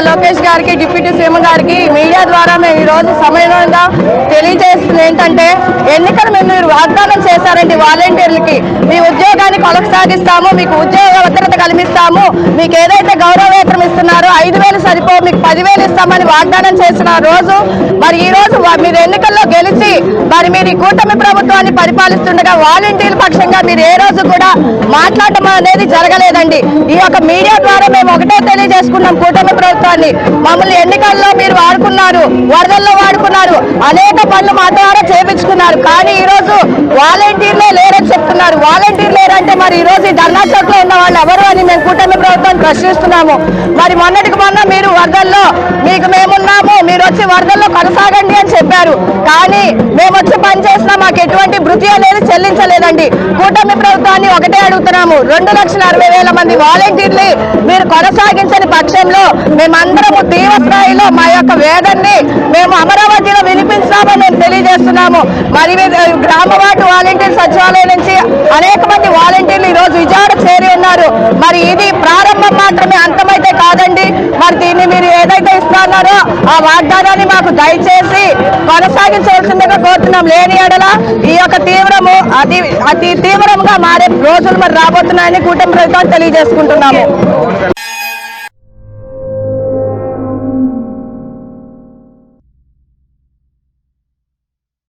లోకేష్ గారికి deputy CM గారికి media ద్వారా మేము ఈ రోజు సమయంగా తెలియజేస్తుంది ఏంటంటే ఎన్నికలు మేము మీరు వాగ్దానం చేశారండి వాలంటీర్లకి. మీ ఉద్యోగాన్ని కొనసాగిస్తాము మీకు ఉద్యోగ భద్రత కల్పిస్తాము మీకు ఏదైతే గౌరవ ఇస్తున్నారో ఐదు సరిపో మీకు పదివేలు ఇస్తామని వాగ్దానం చేసిన రోజు మరి ఈ రోజు మీరు ఎన్నికల్లో గెలిచి మరి మీరు ఈ కూటమి ప్రభుత్వాన్ని పరిపాలిస్తుండగా వాలంటీర్ల పక్షంగా మీరు ఏ రోజు కూడా మాట్లాడటం అనేది జరగలేదండి. ఈ యొక్క మీడియా ద్వారా మేము ఒకటే తెలియజేసుకున్నాం కూటమి ప్రభుత్వాన్ని. మమ్మల్ని ఎన్నికల్లో మీరు వాడుకున్నారు వరదల్లో వాడుకున్నారు అనేక పనులు మా ద్వారా చేపించుకున్నారు. కానీ ఈ రోజు వాలంటీర్ లేరంటే మరి ఈ రోజు ఈ ధర్నా చోట్ల ఉన్న వాళ్ళు ఎవరు అని మేము కూటమి ప్రభుత్వాన్ని ప్రశ్నిస్తున్నాము. మరి మొన్నటికి మొన్న మీరు వరదల్లో మీకు మేమున్నాము మీరు వచ్చి వరదల్లో కొనసాగండి అని చెప్పారు. కానీ మేము వచ్చి పనిచేస్తున్నా మాకు ఎటువంటి భృతి అనేది చెల్లించలేదండి. కూటమి ప్రభుత్వాన్ని ఒకటే అడుగుతున్నాము. రెండు లక్షల అరవై వేల మంది వాలంటీర్లు మీరు కొనసాగించని పక్షంలో మేమందరము తీవ్ర స్థాయిలో మా యొక్క వేదన్ని మేము అమరావతిలో వినిపించామని మేము తెలియజేస్తున్నాము. మరి మీరు గ్రామ వార్డు వాలంటీర్ సచివాలయం వాలంటీర్లు ఈ రోజు విజయవాడ చేరి ఉన్నారు. మరి ఇది ప్రారంభం మాత్రమే అంతమైతే కాదండి. మరి దీన్ని మీరు ఏదైతే ఇస్తున్నారో ఆ వాగ్దానాన్ని మాకు దయచేసి కొనసాగించవలసిందిగా కోరుతున్నాం. లేని ఎడల ఈ యొక్క తీవ్రము అతి అతి తీవ్రంగా మారే రోజులు మరి రాబోతున్నాయని కూటమి ప్రభుత్వం తెలియజేసుకుంటున్నాము.